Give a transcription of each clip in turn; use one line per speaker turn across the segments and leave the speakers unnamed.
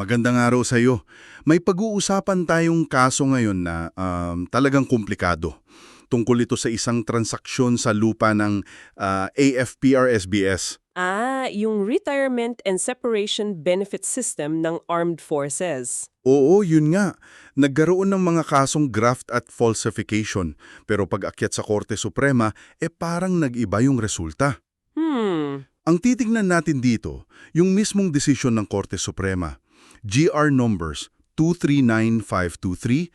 Magandang araw sa iyo. May pag-uusapan tayong kaso ngayon na um, talagang komplikado. Tungkol ito sa isang transaksyon sa lupa ng ah, AFPR-SBS.
Ah, yung Retirement and Separation Benefit System ng Armed Forces.
Oo, yun nga. Nagkaroon ng mga kasong graft at falsification. Pero pag akyat sa Korte Suprema, eh parang nag-iba yung resulta.
Hmm,
Ang titignan natin dito, yung mismong desisyon ng Korte Suprema. GR numbers 239523-33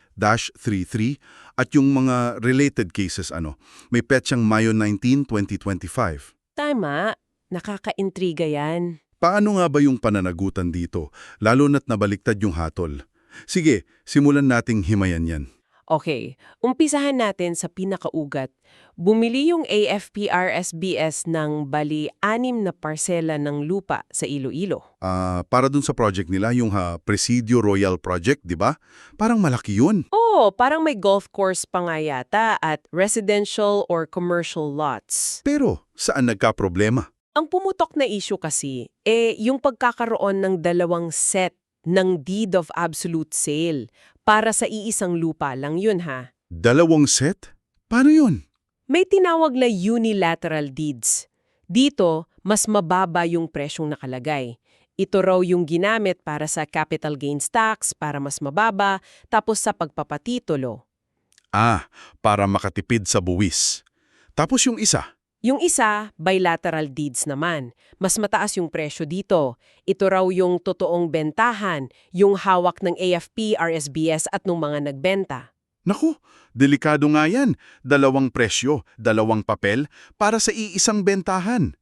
at yung mga related cases ano, may petsang Mayo 19, 2025.
tama. Nakakaintriga yan.
Paano nga ba yung pananagutan dito, lalo na't nabaliktad yung hatol? Sige, simulan nating himayan yan.
Okay, umpisahan natin sa pinakaugat. Bumili yung AFPR-SBS ng bali anim na parsela ng lupa sa Iloilo.
Ah, para dun sa project nila, yung ha, Presidio Royal Project, di ba? Parang malaki yun.
Oh, parang may golf course pa nga yata at residential or commercial lots.
Pero, saan nagka-problema?
Ang pumutok na issue kasi, eh yung pagkakaroon ng dalawang set ng deed of absolute sale para sa iisang lupa lang yun ha.
Dalawang set? Paano yun?
May tinawag na unilateral deeds. Dito, mas mababa yung presyong nakalagay. Ito raw yung ginamit para sa capital gains tax para mas mababa, tapos sa pagpapatitulo.
Ah, para makatipid sa buwis. Tapos yung isa,
Yung isa, bilateral deeds naman. Mas mataas yung presyo dito. Ito raw yung totoong bentahan, yung hawak ng AFP, RSBS at ng mga nagbenta.
Naku, delikado nga yan. Dalawang presyo, dalawang papel, para sa iisang bentahan.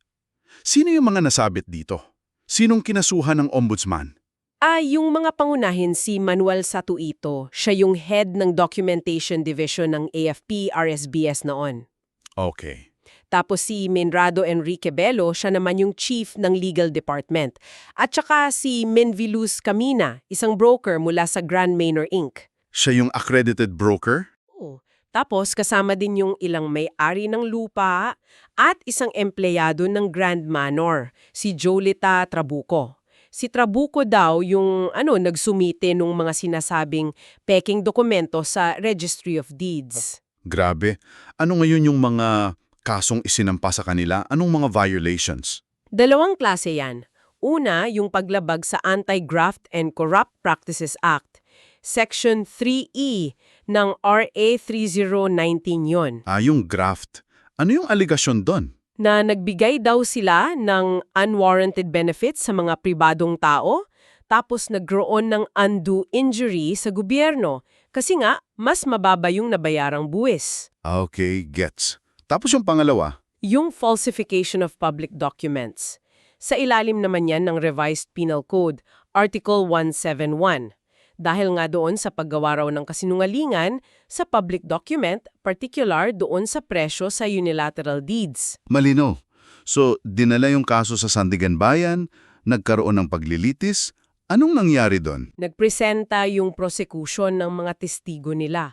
Sino yung mga nasabit dito? Sinong kinasuhan ng ombudsman?
Ah, yung mga pangunahin si Manuel Satuito, siya yung head ng Documentation Division ng AFP, RSBS noon.
Okay.
Tapos si Menrado Enrique Bello, siya naman yung chief ng legal department. At saka si Menvilus Camina, isang broker mula sa Grand Manor Inc.
Siya yung accredited broker?
Oh. Tapos kasama din yung ilang may-ari ng lupa at isang empleyado ng Grand Manor, si Jolita Trabuco. Si Trabuco daw yung ano nagsumite nung mga sinasabing peking dokumento sa Registry of Deeds.
Grabe. Ano ngayon yung mga kasong isinampa sa kanila? Anong mga violations?
Dalawang klase yan. Una, yung paglabag sa Anti-Graft and Corrupt Practices Act. Section 3E ng RA 3019 yon
Ah, yung graft. Ano yung aligasyon doon?
na nagbigay daw sila ng unwarranted benefits sa mga pribadong tao, tapos nagroon ng undue injury sa gobyerno kasi nga mas mababa yung nabayarang buwis.
Ah, Okay, gets. Tapos yung pangalawa,
Yung falsification of public documents. Sa ilalim naman yan ng Revised Penal Code, Article 171. Dahil nga doon sa paggawa raw ng kasinungalingan sa public document, particular doon sa presyo sa unilateral deeds.
Malino. So, dinala yung kaso sa Sandigan Bayan, nagkaroon ng paglilitis. Anong nangyari doon?
Nagpresenta yung prosecution ng mga testigo nila.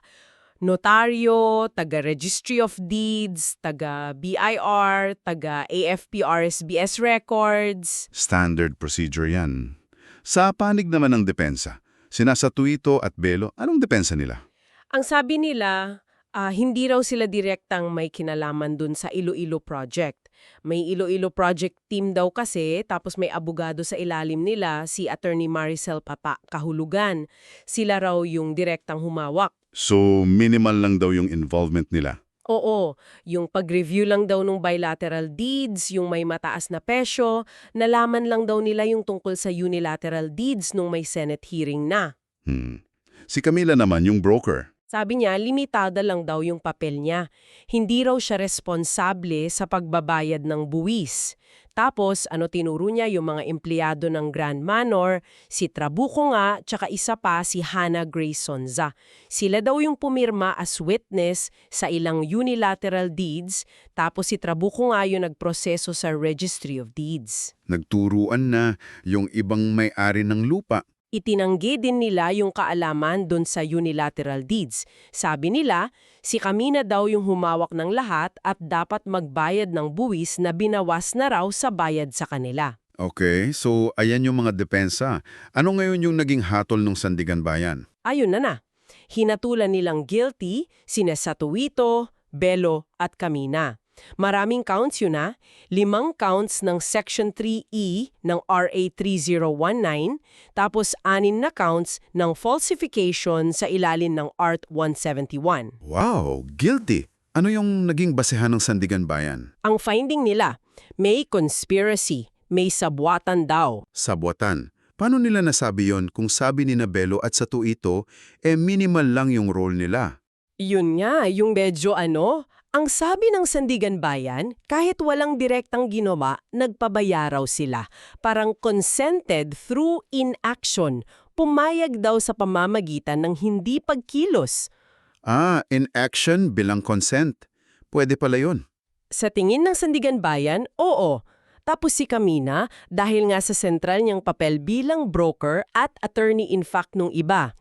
Notaryo, taga-Registry of Deeds, taga-BIR, taga-AFP-RSBS Records.
Standard procedure yan. Sa panig naman ng depensa, sinasatuito at belo, anong depensa nila?
Ang sabi nila, ah, hindi raw sila direktang may kinalaman dun sa Iloilo Project. May Iloilo Project team daw kasi, tapos may abogado sa ilalim nila, si Attorney Maricel Papa Kahulugan. Sila raw yung direktang humawak.
So, minimal lang daw yung involvement nila.
Oo, yung pag-review lang daw ng bilateral deeds, yung may mataas na pesyo, nalaman lang daw nila yung tungkol sa unilateral deeds nung may Senate hearing na.
Hmm. Si Camila naman, yung broker.
Sabi niya, limitada lang daw yung papel niya. Hindi raw siya responsable sa pagbabayad ng buwis. Tapos, ano tinuro niya yung mga empleyado ng Grand Manor, si Trabuco nga, tsaka isa pa si Hannah Grace Sonza. Sila daw yung pumirma as witness sa ilang unilateral deeds, tapos si Trabuco nga yung nagproseso sa Registry of Deeds.
Nagturuan na yung ibang may-ari ng lupa.
Itinanggi din nila yung kaalaman doon sa unilateral deeds. Sabi nila, si Camina daw yung humawak ng lahat at dapat magbayad ng buwis na binawas na raw sa bayad sa kanila.
Okay, so ayan yung mga depensa. Ano ngayon yung naging hatol ng Sandigan Bayan?
Ayun na na. Hinatulan nilang guilty sina Satuito, Belo at Camina. Maraming counts yun na. Limang counts ng Section 3E ng RA 3019, tapos anin na counts ng falsification sa ilalim ng Art 171.
Wow, guilty. Ano yung naging basehan ng Sandigan Bayan?
Ang finding nila, may conspiracy, may sabwatan daw.
Sabwatan. Paano nila nasabi yon kung sabi ni Nabelo at Satuito, eh minimal lang yung role nila?
Yun nga, yung medyo ano, ang sabi ng Sandigan Bayan, kahit walang direktang ginawa, nagpabaya raw sila. Parang consented through inaction. Pumayag daw sa pamamagitan ng hindi pagkilos.
Ah, in action bilang consent. Pwede pala yun.
Sa tingin ng Sandigan Bayan, oo. Tapos si Camina, dahil nga sa sentral niyang papel bilang broker at attorney in fact nung iba.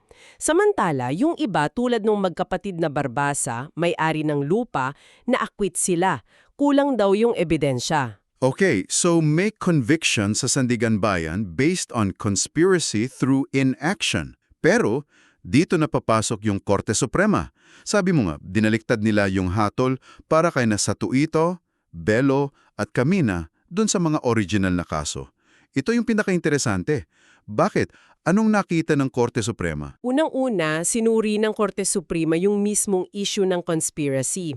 Samantala, yung iba tulad ng magkapatid na Barbasa, may-ari ng lupa, na-acquit sila. Kulang daw yung ebidensya.
Okay, so may conviction sa Sandigan Bayan based on conspiracy through inaction. Pero dito na papasok yung Korte Suprema. Sabi mo nga, dinaliktad nila yung hatol para kay na Satuito, Belo at Camina dun sa mga original na kaso. Ito yung pinaka-interesante. Bakit? Anong nakita ng Korte Suprema?
Unang-una, sinuri ng Korte Suprema yung mismong issue ng conspiracy.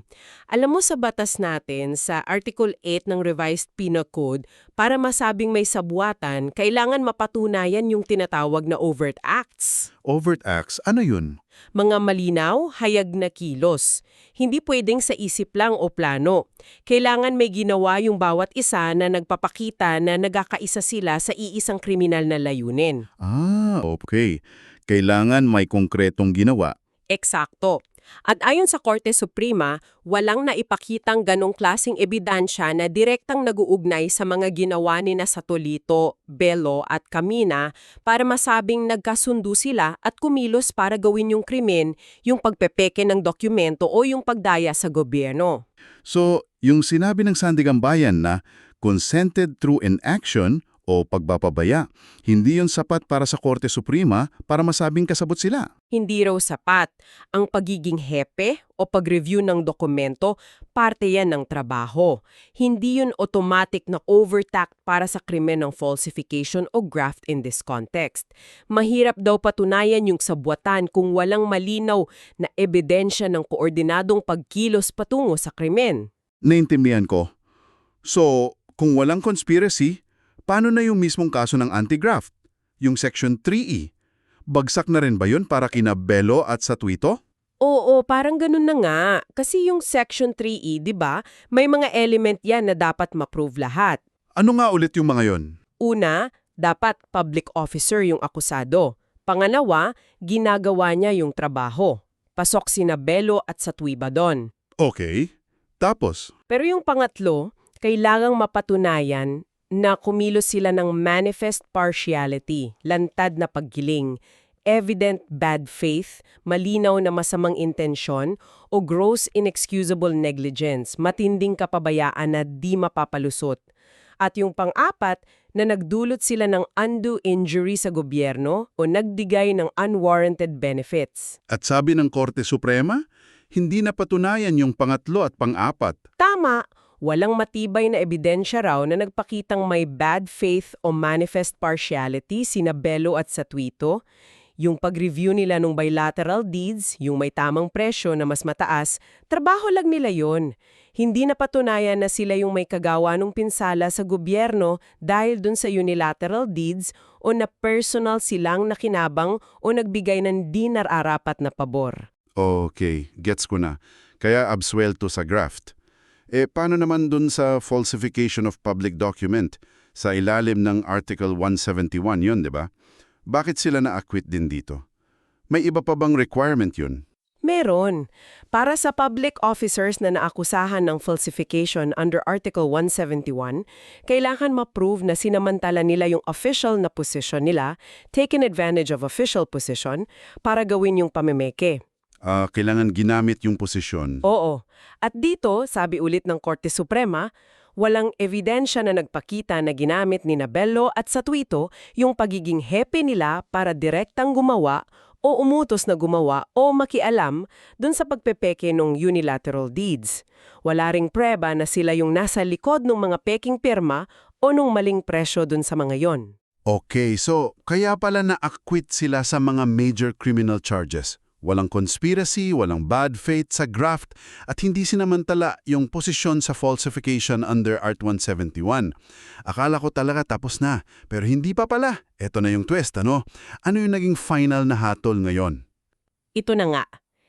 Alam mo sa batas natin, sa Article 8 ng Revised Penal Code, para masabing may sabuatan, kailangan mapatunayan yung tinatawag na overt acts.
Overt acts, ano yun?
Mga malinaw, hayag na kilos. Hindi pwedeng sa isip lang o plano. Kailangan may ginawa yung bawat isa na nagpapakita na nagkakaisa sila sa iisang kriminal na layunin.
Ah, okay. Kailangan may konkretong ginawa.
Eksakto. At ayon sa Korte Suprema, walang naipakitang ganong klasing ebidensya na direktang naguugnay sa mga ginawa ni na Satolito, Belo at Camina para masabing nagkasundo sila at kumilos para gawin yung krimen, yung pagpepeke ng dokumento o yung pagdaya sa gobyerno.
So, yung sinabi ng Sandigan Bayan na consented through inaction o pagpapabaya, hindi yon sapat para sa Korte Suprema para masabing kasabot sila.
Hindi raw sapat. Ang pagiging hepe o pag-review ng dokumento, parte yan ng trabaho. Hindi yun automatic na overtact para sa krimen ng falsification o graft in this context. Mahirap daw patunayan yung sabwatan kung walang malinaw na ebidensya ng koordinadong pagkilos patungo sa krimen.
Naintindihan ko. So, kung walang conspiracy, paano na yung mismong kaso ng anti-graft? Yung Section 3E? Bagsak na rin ba yun para kina Belo at Satuito?
Oo, parang ganun na nga. Kasi yung Section 3E, di ba, may mga element yan na dapat ma-prove lahat.
Ano nga ulit yung mga yon?
Una, dapat public officer yung akusado. Pangalawa, ginagawa niya yung trabaho. Pasok sina Belo at Satwiba doon.
Okay. Tapos,
Pero yung pangatlo, kailangang mapatunayan na kumilos sila ng manifest partiality, lantad na paggiling, evident bad faith, malinaw na masamang intensyon, o gross inexcusable negligence, matinding kapabayaan na di mapapalusot. At yung pang-apat, na nagdulot sila ng undue injury sa gobyerno o nagdigay ng unwarranted benefits.
at sabi ng Korte Suprema, hindi napatunayan yung pangatlo at pang-apat.
Tama, walang matibay na ebidensya raw na nagpakitang may bad faith o manifest partiality sina Belo at Satuito. Yung pag-review nila ng bilateral deeds, yung may tamang presyo na mas mataas, trabaho lang nila yon. Hindi na patunayan na sila yung may kagawa ng pinsala sa gobyerno dahil dun sa unilateral deeds o na personal silang nakinabang o nagbigay ng di nararapat na pabor.
Okay, gets ko na. Kaya absuelto sa graft. Eh, paano naman dun sa falsification of public document? Sa ilalim ng Article 171 yun, di ba? Bakit sila na-acquit din dito? May iba pa bang requirement yun?
Meron. Para sa public officers na naakusahan ng falsification under Article 171, kailangan ma-prove na sinamantala nila yung official na position nila, taken advantage of official position, para gawin yung pamemeke.
Ah, kailangan ginamit yung posisyon.
Oo. At dito, sabi ulit ng Korte Suprema, Walang ebidensya na nagpakita na ginamit ni Nabello at Satuito yung pagiging hepe nila para direktang gumawa o umutos na gumawa o makialam dun sa pagpepeke ng unilateral deeds. Wala ring preba na sila yung nasa likod ng mga peking pirma o nung maling presyo dun sa mga yon.
Okay, so kaya pala na-acquit sila sa mga major criminal charges. Walang conspiracy, walang bad faith sa graft, at hindi sinamantala yung posisyon sa falsification under Art 171. Akala ko talaga tapos na, pero hindi pa pala. Ito na yung twist, ano? Ano yung naging final na hatol ngayon?
Ito na nga.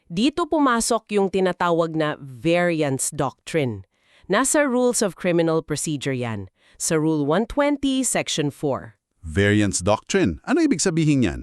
Dito pumasok yung tinatawag na variance doctrine. Nasa Rules of Criminal Procedure yan. Sa Rule 120, Section 4.
Variance doctrine. Ano ibig sabihin yan?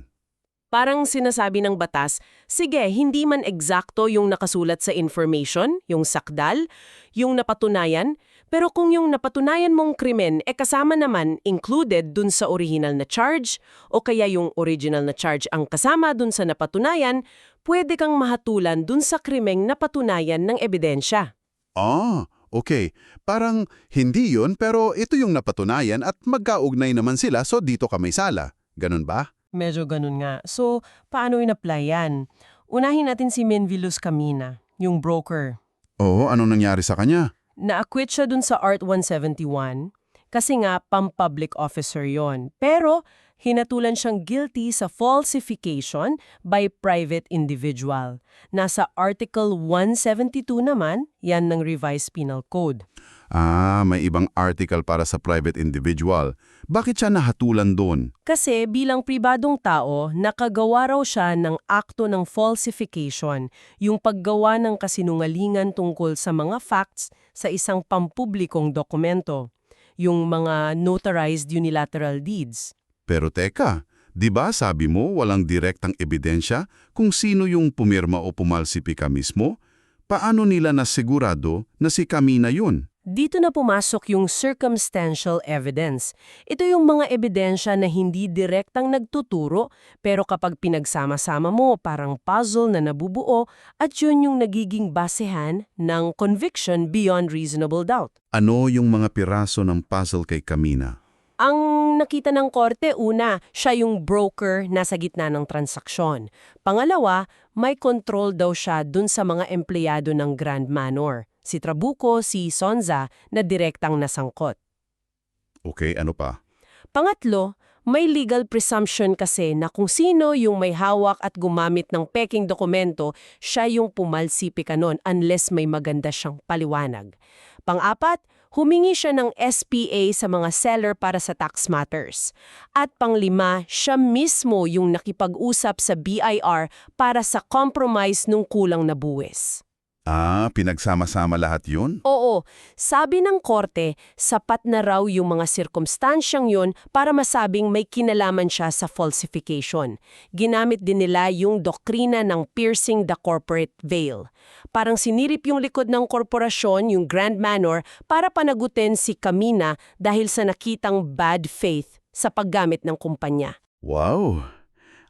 Parang sinasabi ng batas, sige, hindi man eksakto yung nakasulat sa information, yung sakdal, yung napatunayan, pero kung yung napatunayan mong krimen e kasama naman included dun sa original na charge o kaya yung original na charge ang kasama dun sa napatunayan, pwede kang mahatulan dun sa krimeng napatunayan ng ebidensya.
Ah, okay. Parang hindi yun pero ito yung napatunayan at magkaugnay naman sila so dito ka may sala. Ganun ba?
Medyo ganun nga. So, paano in-apply yan? Unahin natin si Menvilus Camina, yung broker.
Oo, anong nangyari sa kanya?
Na-acquit siya dun sa Art 171 kasi nga pang-public officer yon. Pero hinatulan siyang guilty sa falsification by private individual. Nasa Article 172 naman, yan ng Revised Penal Code.
Ah, may ibang article para sa private individual. Bakit siya nahatulan doon?
Kasi bilang pribadong tao, nakagawa raw siya ng akto ng falsification, yung paggawa ng kasinungalingan tungkol sa mga facts sa isang pampublikong dokumento, yung mga notarized unilateral deeds.
Pero teka, di ba sabi mo walang direktang ebidensya kung sino yung pumirma o pumalsipika mismo? Paano nila nasigurado na si Camina yun?
Dito na pumasok yung circumstantial evidence. Ito yung mga ebidensya na hindi direktang nagtuturo pero kapag pinagsama-sama mo parang puzzle na nabubuo at yun yung nagiging basehan ng conviction beyond reasonable doubt.
Ano yung mga piraso ng puzzle kay Camina?
Ang nakita ng korte, una, siya yung broker nasa gitna ng transaksyon. Pangalawa, may control daw siya dun sa mga empleyado ng Grand Manor. Si Trabuco, si Sonza na direktang nasangkot.
Okay, ano pa?
Pangatlo, may legal presumption kasi na kung sino yung may hawak at gumamit ng peking dokumento, siya yung pumalsipika nun unless may maganda siyang paliwanag. Pang-apat, humingi siya ng SPA sa mga seller para sa tax matters. At panglima, siya mismo yung nakipag-usap sa BIR para sa compromise nung kulang na buwis.
Ah, pinagsama-sama lahat yun?
Oo, sabi ng korte, sapat na raw yung mga sirkumstansyang yun para masabing may kinalaman siya sa falsification. Ginamit din nila yung doktrina ng piercing the corporate veil. Parang sinirip yung likod ng korporasyon, yung Grand Manor, para panagutin si Camina dahil sa nakitang bad faith sa paggamit ng kumpanya.
Wow!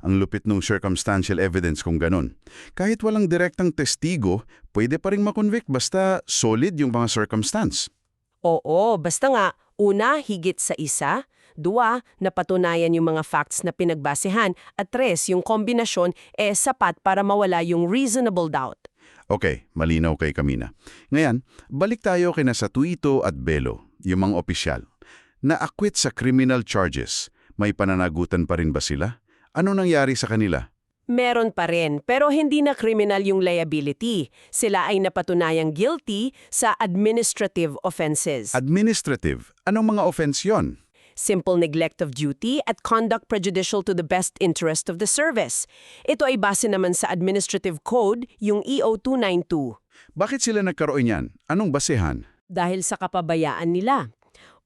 Ang lupit ng circumstantial evidence kung ganun. Kahit walang direktang testigo, pwede pa rin makonvict basta solid yung mga circumstance.
Oo, basta nga, una, higit sa isa, dua, napatunayan yung mga facts na pinagbasehan, at tres, yung kombinasyon, eh sapat para mawala yung reasonable doubt.
Okay, malinaw kay Kamina. Ngayon, balik tayo kina Satuito at Belo, yung mga opisyal. Na-acquit sa criminal charges. May pananagutan pa rin ba sila? Ano nangyari sa kanila?
Meron pa rin, pero hindi na criminal yung liability. Sila ay napatunayang guilty sa administrative offenses.
Administrative. Anong mga offense yon?
simple neglect of duty at conduct prejudicial to the best interest of the service. Ito ay base naman sa Administrative Code, yung EO 292.
Bakit sila nagkaroon yan? Anong basehan?
Dahil sa kapabayaan nila.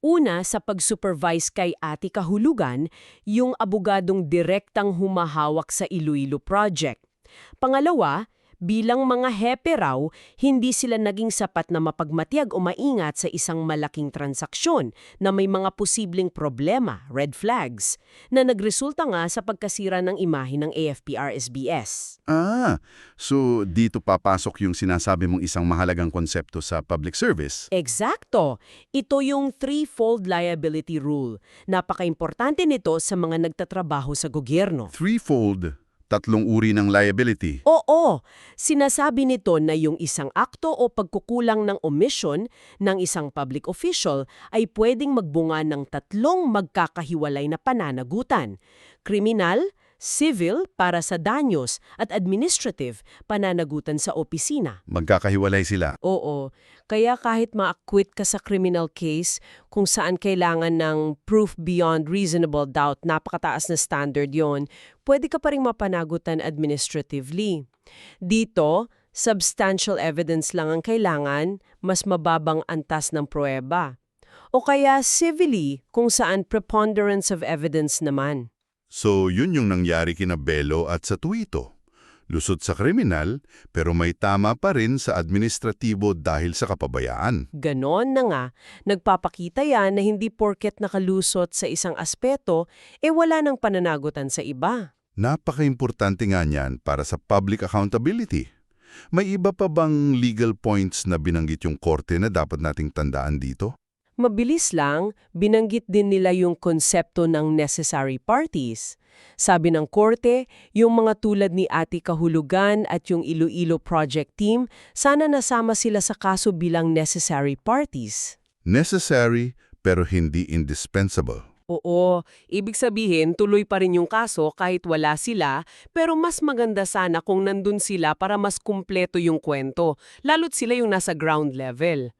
Una, sa pag-supervise kay Ati Kahulugan, yung abogadong direktang humahawak sa Iloilo Project. Pangalawa, Bilang mga hepe raw, hindi sila naging sapat na mapagmatiyag o maingat sa isang malaking transaksyon na may mga posibleng problema, red flags, na nagresulta nga sa pagkasira ng imahe ng AFP-RSBS.
Ah, so dito papasok yung sinasabi mong isang mahalagang konsepto sa public service.
Eksakto! Ito yung threefold liability rule. Napaka-importante nito sa mga nagtatrabaho sa gobyerno.
Threefold, tatlong uri ng liability.
Oo, sinasabi nito na yung isang akto o pagkukulang ng omission ng isang public official ay pwedeng magbunga ng tatlong magkakahiwalay na pananagutan. Kriminal, civil para sa danyos at administrative pananagutan sa opisina.
Magkakahiwalay sila.
Oo, kaya kahit ma-acquit ka sa criminal case kung saan kailangan ng proof beyond reasonable doubt, napakataas na standard yon, pwede ka pa rin mapanagutan administratively. Dito, substantial evidence lang ang kailangan, mas mababang antas ng pruweba. O kaya civilly kung saan preponderance of evidence naman.
So yun yung nangyari kina Belo at sa Tuito. Lusot sa kriminal, pero may tama pa rin sa administratibo dahil sa kapabayaan.
Ganon na nga, nagpapakita yan na hindi porket nakalusot sa isang aspeto, e wala nang pananagutan sa iba.
Napaka-importante nga niyan para sa public accountability. May iba pa bang legal points na binanggit yung korte na dapat nating tandaan dito?
Mabilis lang, binanggit din nila yung konsepto ng necessary parties. Sabi ng korte, yung mga tulad ni Ati Kahulugan at yung Iloilo Project Team, sana nasama sila sa kaso bilang necessary parties.
Necessary pero hindi indispensable.
Oo, ibig sabihin tuloy pa rin yung kaso kahit wala sila, pero mas maganda sana kung nandun sila para mas kumpleto yung kwento, lalo't sila yung nasa ground level.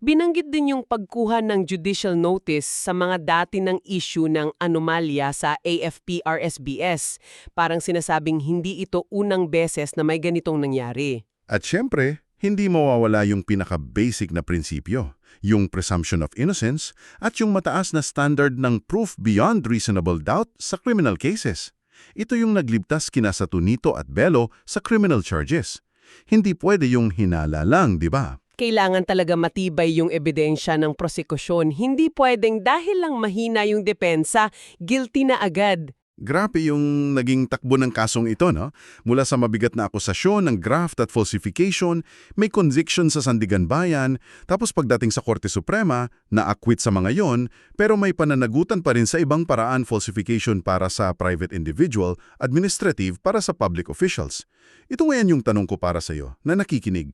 Binanggit din yung pagkuha ng judicial notice sa mga dati ng issue ng anomalya sa AFP-RSBS. Parang sinasabing hindi ito unang beses na may ganitong nangyari.
At syempre, hindi mawawala yung pinaka-basic na prinsipyo, yung presumption of innocence at yung mataas na standard ng proof beyond reasonable doubt sa criminal cases. Ito yung nagligtas kina sa Tunito at Belo sa criminal charges. Hindi pwede yung hinala lang, di ba?
Kailangan talaga matibay yung ebidensya ng prosekusyon. Hindi pwedeng dahil lang mahina yung depensa, guilty na agad.
Grabe yung naging takbo ng kasong ito, no? Mula sa mabigat na akusasyon ng graft at falsification, may conviction sa Sandigan Bayan, tapos pagdating sa Korte Suprema, na-acquit sa mga yon, pero may pananagutan pa rin sa ibang paraan falsification para sa private individual, administrative para sa public officials. Ito ngayon yung tanong ko para sa iyo, na nakikinig.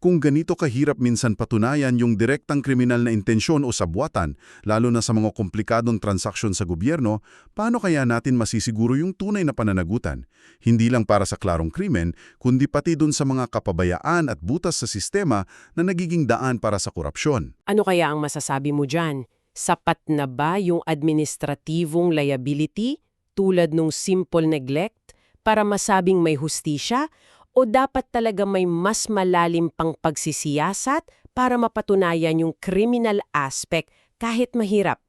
Kung ganito kahirap minsan patunayan yung direktang kriminal na intensyon o sabwatan, lalo na sa mga komplikadong transaksyon sa gobyerno, paano kaya natin masisiguro yung tunay na pananagutan? Hindi lang para sa klarong krimen, kundi pati dun sa mga kapabayaan at butas sa sistema na nagiging daan para sa korupsyon.
Ano kaya ang masasabi mo dyan? Sapat na ba yung administrativong liability tulad nung simple neglect para masabing may hustisya o dapat talaga may mas malalim pang pagsisiyasat para mapatunayan yung criminal aspect kahit mahirap?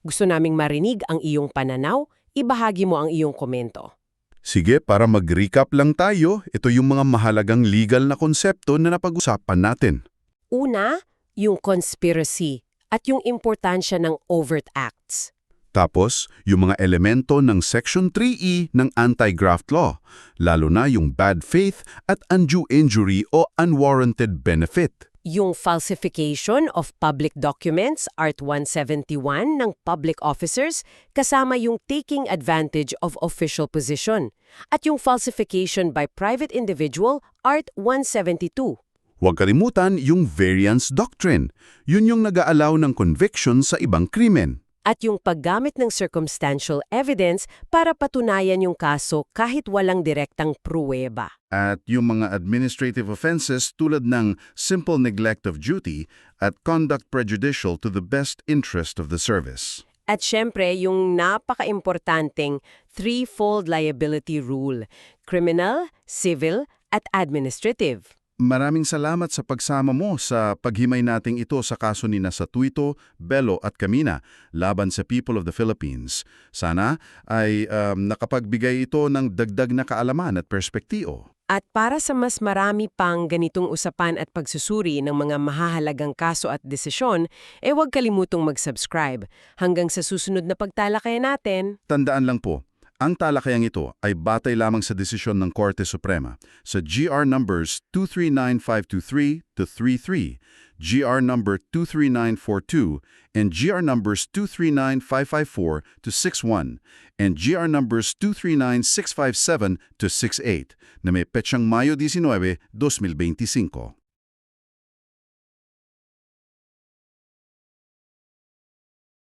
Gusto naming marinig ang iyong pananaw, ibahagi mo ang iyong komento.
Sige, para mag-recap lang tayo, ito yung mga mahalagang legal na konsepto na napag-usapan natin.
Una, yung conspiracy at yung importansya ng overt acts.
Tapos, yung mga elemento ng Section 3E ng Anti-Graft Law, lalo na yung bad faith at undue injury o unwarranted benefit.
Yung falsification of public documents, Art 171 ng public officers, kasama yung taking advantage of official position. At yung falsification by private individual, Art 172.
Huwag kalimutan yung variance doctrine. Yun yung nag-aalaw ng conviction sa ibang krimen.
At yung paggamit ng circumstantial evidence para patunayan yung kaso kahit walang direktang pruweba.
At yung mga administrative offenses tulad ng simple neglect of duty at conduct prejudicial to the best interest of the service.
At syempre, yung napaka-importanting threefold liability rule, criminal, civil, at administrative.
Maraming salamat sa pagsama mo sa paghimay nating ito sa kaso ni Nasa Tuito, Belo at Camina laban sa People of the Philippines. Sana ay um, nakapagbigay ito ng dagdag na kaalaman at perspektibo.
At para sa mas marami pang ganitong usapan at pagsusuri ng mga mahahalagang kaso at desisyon, eh huwag kalimutong mag-subscribe. Hanggang sa susunod na pagtalakayan natin.
Tandaan lang po, ang talakayang ito ay batay lamang sa desisyon ng Korte Suprema sa GR numbers 239523 to 33, GR number 23942, and GR numbers 239554 to 61, and GR numbers 239657 to 68 na may petsang Mayo 19, 2025.